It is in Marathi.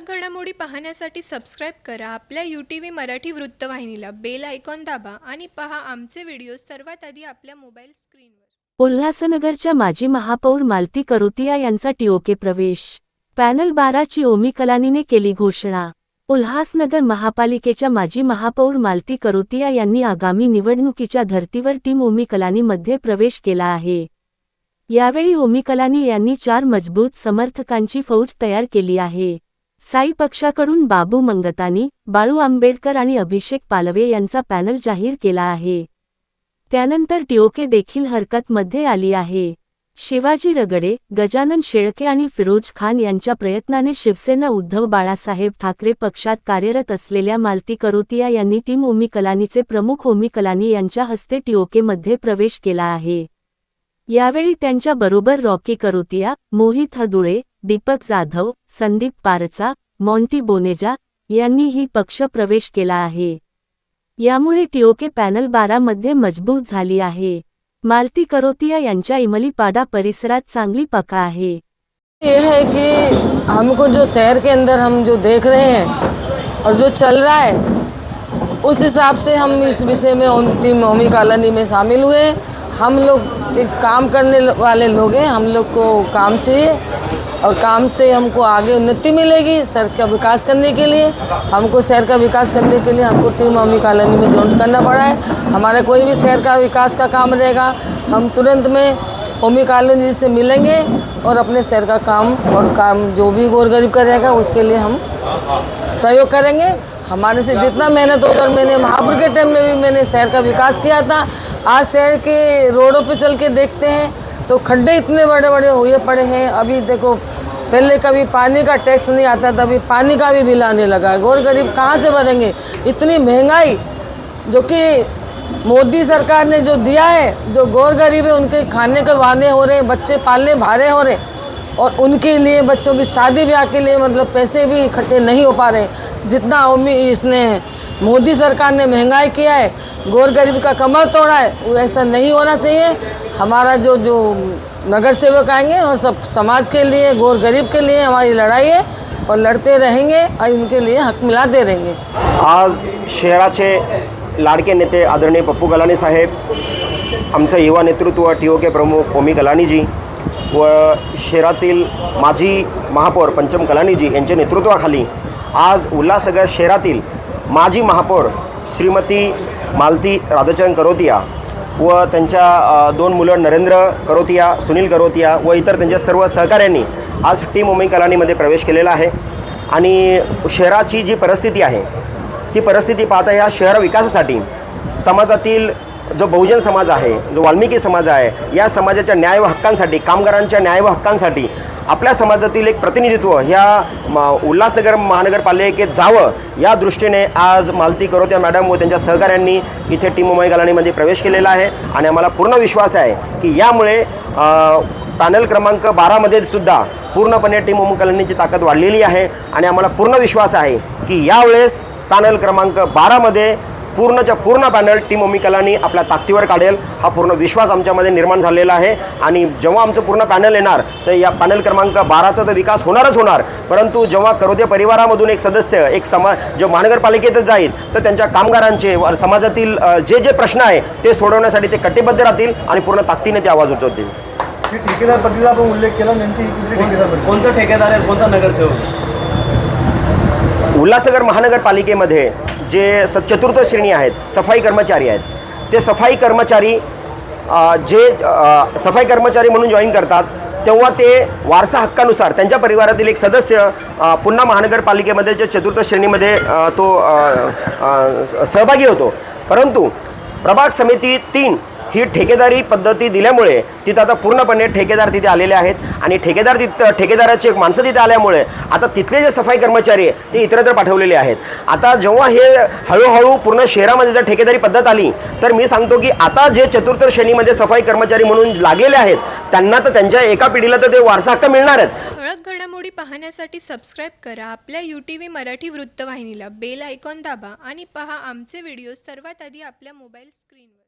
ठळक घडामोडी पाहण्यासाठी सबस्क्राईब करा. आपल्या यू टी व्ही मराठी वृत्तवाहिनीला बेल आयकॉन दाबा आणि पहा आमचे व्हिडिओ सर्वात आधी आपल्या मोबाईल स्क्रीनवर उल्हासनगरच्या माजी महापौर मालती करोतिया यांचा टीओके प्रवेश. पॅनल बाराची ओमी कलानीने केली घोषणा. उल्हासनगर महापालिकेच्या माजी महापौर मालती करोतिया यांनी आगामी निवडणुकीच्या धर्तीवर टीम ओमी कलानीमध्ये प्रवेश केला आहे. यावेळी ओमी कलानी यांनी चार मजबूत समर्थकांची फौज तयार केली आहे. साई पक्षाकडून बाबू मंगतानी बाळू आंबेडकर आणि अभिषेक पालवे यांचा पॅनल जाहीर केला आहे. त्यानंतर टीओके देखील हरकतमध्ये आली आहे. शिवाजी रगडे गजानन शेळके आणि फिरोज खान यांच्या प्रयत्नाने शिवसेना उद्धव बाळासाहेब ठाकरे पक्षात कार्यरत असलेल्या मालती करोतिया यांनी टीम ओमी कलानीचे प्रमुख ओमी कलानी यांच्या हस्ते टीओकेमध्ये प्रवेश केला आहे. यावेळी त्यांच्याबरोबर रॉकी करोतिया मोहित हदुळे दीपक जाधव संदीप पारचा मॉन्टी बोनेजा यांनीही पक्ष प्रवेश केला आहे. यामुळे टीओके पॅनल बारामध्ये मजबूत झाली आहे. मालती करोतिया यांच्या इमलीपाडा परिसरात चांगली पका आहे. ये है कि हमको जो शहर के अंदर हम जो देख रहे हैं और जो चल रहा है उस हिसाब से हम इस विषय में ओम टीम ओमी कॉलोनी में शामिल हुए हम लोग एक काम करने वाले लोग हैं हम लोग को काम चाहिए। और काम से हमको आगे उन्नति मिलेगी शहर का विकास करने के लिए। हमको शहर का विकास करने के लिए हमको टीम ओमी कॉलोनी में ज्वाइन करना पड़ा है। हमारा कोई भी शहर का विकास का काम रहेगा, हम तुरंत में ओमी कॉलोनी जी से मिलेंगे और अपने शहर का काम और काम जो भी गोर गरीब का रहेगा, उसके लिए हम सहयोग करेंगे। हमारे से जितना मेहनत होकर मैंने महापुर के टाइम में भी मैंने शहर का विकास किया था। आज शहर के रोडों पर चल के देखते हैं तो खड्डे इतने बड़े बड़े हुए पड़े हैं। अभी देखो, पहले कभी पानी का टैक्स नहीं आता था, अभी पानी का भी बिल आने लगा है। गौर गरीब कहाँ से भरेंगे? इतनी महँगाई जो कि मोदी सरकार ने जो दिया है, जो गौर गरीब है, उनके खाने के वादे हो रहे हैं, बच्चे पालने भारे हो रहे हैं। और उनके लिए, बच्चों की शादी ब्याह के लिए मतलब पैसे भी इकट्ठे नहीं हो पा रहे जितना उम्मीद इसने, मोदी सरकार ने महँगाई किया है गौर गरीब का कमर तोड़ा है, वो ऐसा नहीं होना चाहिए। हमारा जो जो नगर सेवक आएँगे और सब समाज के लिए गौर गरीब के लिए हमारी लड़ाई है और लड़ते रहेंगे और उनके लिए हक मिलाते रहेंगे आज शहराचे लाडके नेते आदरणीय पप्पू गलानी साहेब आमचं युवा नेतृत्व टी ओ के प्रमुख ओमी कलानीजी व शहरातील माजी महापौर पंचम कलानीजी यांच्या नेतृत्वाखाली आज उल्हासनगर शहरातील माजी महापौर श्रीमती मालती राधाचरण करोतिया व त्यांच्या दोन मुलं नरेंद्र करोतिया सुनील करोतिया व इतर त्यांच्या सर्व सहकाऱ्यांनी आज टी मुंबई कलानीमध्ये प्रवेश केलेला आहे. आणि शहराची जी परिस्थिती आहे ती परिस्थिती पाहता या शहर विकासासाठी समाजातील जो बहुजन समाज आहे जो वाल्मिकी समाज आहे या समाजाच्या न्याय व हक्कांसाठी कामगारांच्या न्याय व हक्कांसाठी आपल्या समाजातील एक प्रतिनिधित्व ह्या म उल्हासनगर महानगरपालिकेत जावं या दृष्टीने आज मालती करोत्या मॅडम व त्यांच्या सहकाऱ्यांनी इथे टीम मुंबई गालाणीमध्ये प्रवेश केलेला आहे आणि आम्हाला पूर्ण विश्वास आहे की यामुळे पॅनल क्रमांक बारामध्ये सुद्धा पूर्णपणे टीम मुंबई ताकद वाढलेली आहे आणि आम्हाला पूर्ण विश्वास आहे की यावेळेस पॅनल क्रमांक बारामध्ये पूर्णच्या पूर्ण पॅनल टीम ओमी कलानी आपल्या ताकदीवर काढेल. हा पूर्ण विश्वास आमच्यामध्ये निर्माण झालेला आहे. आणि जेव्हा आमचं पूर्ण पॅनल येणार तर या पॅनल क्रमांक बाराचा तर विकास होणारच होणार. परंतु जेव्हा करोदे परिवारामधून एक सदस्य एक समा जो महानगरपालिकेतच जाईल तर त्यांच्या कामगारांचे व समाजातील जे जे प्रश्न आहे ते सोडवण्यासाठी ते कटिबद्ध राहतील आणि पूर्ण ताकदीने ते आवाज उठवतील ही ठेकेदार पद्धतीचा आपण उल्लेख केला नेमकी ठेकेदार कोणतं ठेकेदार आहे कोणता नगरसेवक? उल्हासनगर महानगरपालिकेमध्ये जे स चतुर्थ श्रेणी आहेत सफाई कर्मचारी आहेत ते सफाई कर्मचारी जे सफाई कर्मचारी म्हणून जॉईन करतात तेव्हा ते वारसा हक्कानुसार त्यांच्या परिवारातील एक सदस्य पुन्हा महानगरपालिकेमध्ये जे चतुर्थ श्रेणीमध्ये तो सहभागी होतो. परंतु प्रभाग समिती तीन ही ठेकेदारी पद्धती दिल्यामुळे तिथं आता पूर्णपणे ठेकेदार तिथे आलेले आहेत. आणि ठेकेदार तिथं ठेकेदाराचे एक माणसं तिथे आल्यामुळे आता तिथले जे सफाई कर्मचारी आहे ते इतरत्र पाठवलेले आहेत. आता जेव्हा हे हळूहळू पूर्ण शहरामध्ये जर ठेकेदारी पद्धत आली तर मी सांगतो की आता जे चतुर्थ श्रेणीमध्ये सफाई कर्मचारी म्हणून लागलेले आहेत त्यांना तर त्यांच्या एका पिढीला तर ते वारसा हक्क मिळणार आहेत. ठळक घडामोडी पाहण्यासाठी सबस्क्राईब करा. आपल्या यू टी व्ही मराठी वृत्तवाहिनीला बेल आयकॉन दाबा आणि पहा आमचे व्हिडिओ सर्वात आधी आपल्या मोबाईल स्क्रीनवर